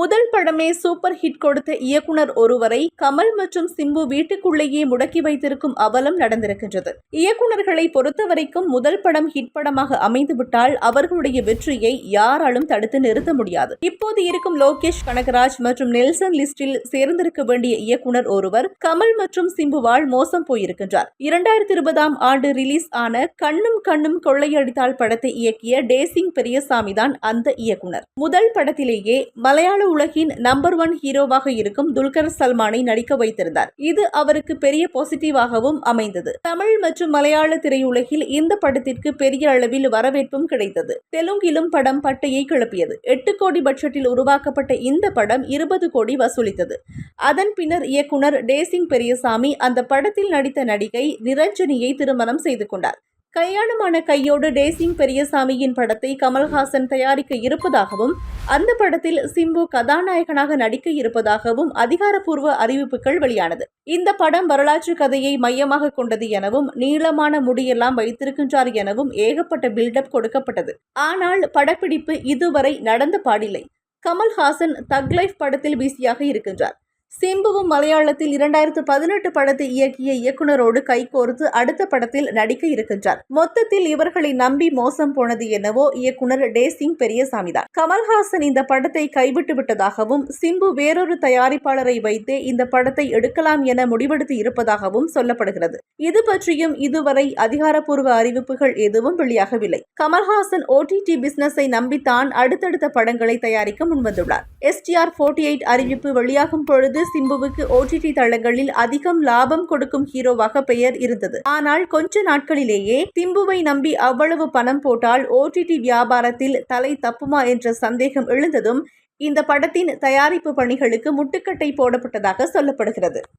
முதல் படமே super hit கொடுத்த இயக்குனர் ஒருவரை கமல் மற்றும் சிம்பு வீட்டுக்குள்ளேயே முடக்கி வைத்திருக்கும் அவலம் நடந்திருக்கின்றது. இயக்குனர்களை பொறுத்தவரைக்கும் முதல் படம் ஹிட் படமாக அமைந்துவிட்டால் அவர்களுடைய வெற்றியை யாராலும் தடுத்து நிறுத்த முடியாது. இப்போது இருக்கும் லோகேஷ் கனகராஜ் மற்றும் நெல்சன் லிஸ்டில் சேர்ந்திருக்க வேண்டிய இயக்குனர் ஒருவர் கமல் மற்றும் சிம்புவால் மோசம் போயிருக்கின்றார். இரண்டாயிரத்தி இருபதாம் ஆண்டு ரிலீஸ் ஆன கண்ணும் கண்ணும் கொள்ளையடித்தால் படத்தை இயக்கிய டேசிங் பெரியசாமி தான் அந்த இயக்குனர். முதல் படத்திலேயே மலையாள உலகின் நம்பர் ஒன் ஹீரோவாக இருக்கும் துல்கர் சல்மானை நடிக்க வைத்திருந்தார். இது அவருக்கு பெரிய பாசிட்டிவாகவும் அமைந்தது. தமிழ் மற்றும் மலையாள திரையுலகில் இந்த படத்திற்கு பெரிய அளவில் வரவேற்பும் கிடைத்தது. தெலுங்கிலும் படம் பட்டையை கிளப்பியது. எட்டு கோடி பட்ஜெட்டில் உருவாக்கப்பட்ட இந்த படம் இருபது கோடி வசூலித்தது. அதன் பின்னர் இயக்குனர் டேசிங் பெரியசாமி அந்த படத்தில் நடித்த நடிகை நிரஞ்சனியை திருமணம் செய்து கொண்டார். கல்யாணமான கையோடு டேசிங் பெரியசாமியின் படத்தை கமல்ஹாசன் தயாரிக்க இருப்பதாகவும் அந்த படத்தில் சிம்பு கதாநாயகனாக நடிக்க இருப்பதாகவும் அதிகாரப்பூர்வ அறிவிப்புகள் வெளியானது. இந்த படம் வரலாற்று கதையை மையமாக கொண்டது எனவும் நீளமான முடியெல்லாம் வைத்திருக்கின்றார் எனவும் ஏகப்பட்ட பில்டப் கொடுக்கப்பட்டது. ஆனால் படப்பிடிப்பு இதுவரை நடந்த பாடில்லை. கமல்ஹாசன் தக் லைஃப் படத்தில் பிஸியாக இருக்கின்றார். சிம்புவும் மலையாளத்தில் இரண்டாயிரத்து பதினெட்டு படத்தை இயக்கிய இயக்குனரோடு கைகோர்த்து அடுத்த படத்தில் நடிக்க இருக்கின்றார். மொத்தத்தில் இவர்களை நம்பி மோசம் போனது என்னவோ இயக்குனர் டேசிங் பெரியசாமி தான். கமல்ஹாசன் இந்த படத்தை கைவிட்டு விட்டதாகவும் சிம்பு வேறொரு தயாரிப்பாளரை வைத்தே இந்த படத்தை எடுக்கலாம் என முடிவெடுத்து இருப்பதாகவும் சொல்லப்படுகிறது. இது பற்றியும் இதுவரை அதிகாரப்பூர்வ அறிவிப்புகள் எதுவும் வெளியாகவில்லை. கமல்ஹாசன் ஓடிடி பிசினஸை நம்பித்தான் அடுத்தடுத்த படங்களை தயாரிக்க முன்வந்துள்ளார். எஸ்டிஆர் போர்ட்டி எயிட் அறிவிப்பு வெளியாகும் பொழுது சிம்புவுக்கு ஓடிடி தளங்களில் அதிகம் லாபம் கொடுக்கும் ஹீரோவாக பெயர் இருந்தது. ஆனால் கொஞ்ச நாட்களிலேயே சிம்புவை நம்பி அவ்வளவு பணம் போட்டால் ஓடிடி வியாபாரத்தில் தலை தப்புமா என்ற சந்தேகம் எழுந்ததும் இந்த படத்தின் தயாரிப்பு பணிகளுக்கு முட்டுக்கட்டை போடப்பட்டதாக சொல்லப்படுகிறது.